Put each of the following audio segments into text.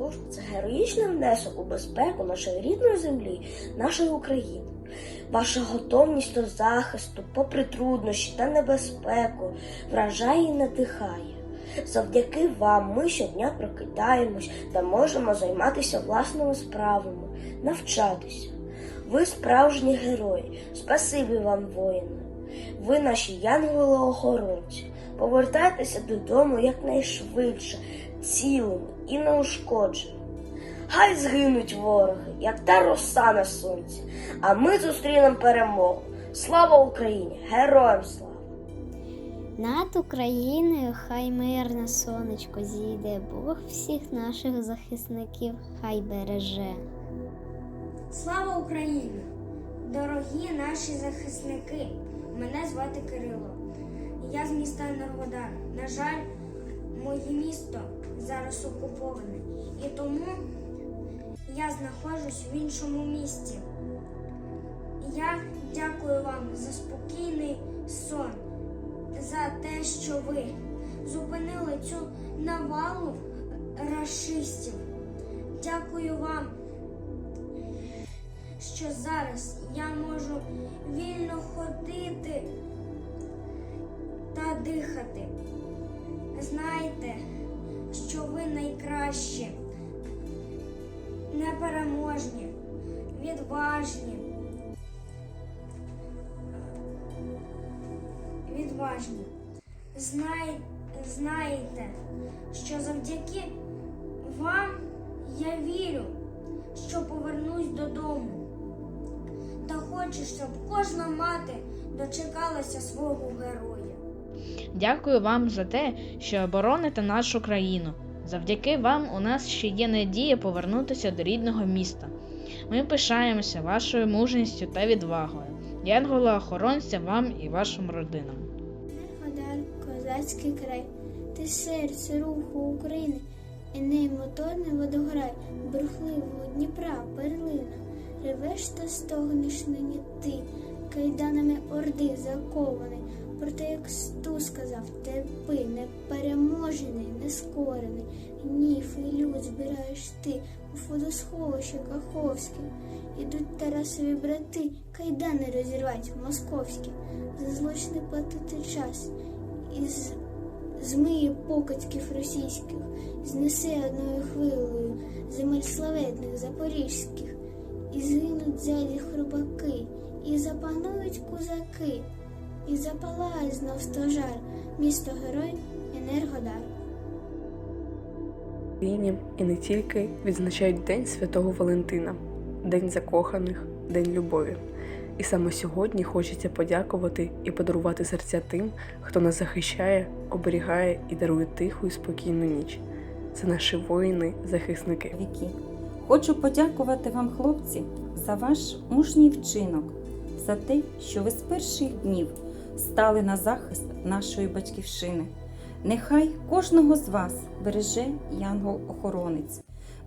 також це героїчний внесок у безпеку нашої рідної землі, нашої України. Ваша готовність до захисту, попри труднощі та небезпеку, вражає і надихає. Завдяки вам ми щодня прокидаємось та можемо займатися власними справами, навчатися. Ви справжні герої. Спасибі вам, воїни. Ви наші янголи-охоронці. Повертайтеся додому якнайшвидше, цілими і неушкодженими. Хай згинуть вороги, як та роса на сонці, а ми зустрінемо перемогу. Слава Україні! Героям слава! Над Україною хай мирне сонечко зійде, Бог всіх наших захисників хай береже. Слава Україні! Дорогі наші захисники! Мене звати Кирило. Я з міста Енергодар. На жаль, моє місто зараз окуповане. І тому я знаходжусь в іншому місті. Я дякую вам за спокійний сон, за те, що ви зупинили цю навалу рашистів. Дякую вам що зараз я можу вільно ходити та дихати. Знайте, що ви найкращі, непереможні, відважні. Відважні. Знай, знаєте, що завдяки вам я вірю, що повернусь додому. Та хочу, щоб кожна мати дочекалася свого героя. Дякую вам за те, що обороните нашу країну. Завдяки вам у нас ще є надія повернутися до рідного міста. Ми пишаємося вашою мужністю та відвагою. Янгола охоронця вам і вашим родинам. Годар, козацький край, ти серце руху України, і не моторний водограй, бурхливого Дніпра, перлина. Ревеш та стогнеш нині ти, кайданами орди закований. Проте, як сту сказав, терпи, непереможений, нескорений. Гнів і люд збираєш ти у водосховище Каховське. Ідуть Тарасові брати, кайдани розірвать московські, за злочини платити час. Із змиє покидьків російських, знесе одною хвилею земель славетних запорізьких, і згинуть зелі хробаки, і запанують козаки, і запалає знов стожар, місто герой Енергодар. В Україні і не тільки відзначають День Святого Валентина, День закоханих, День любові. І саме сьогодні хочеться подякувати і подарувати серця тим, хто нас захищає, оберігає і дарує тиху і спокійну ніч. Це наші воїни-захисники. Віки. Хочу подякувати вам, хлопці, за ваш мужній вчинок, за те, що ви з перших днів стали на захист нашої батьківщини. Нехай кожного з вас береже янгол-охоронець.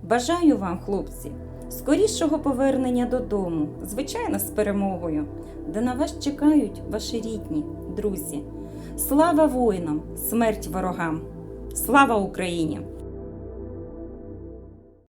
Бажаю вам, хлопці, скорішого повернення додому, звичайно, з перемогою, де на вас чекають ваші рідні, друзі. Слава воїнам, смерть ворогам! Слава Україні!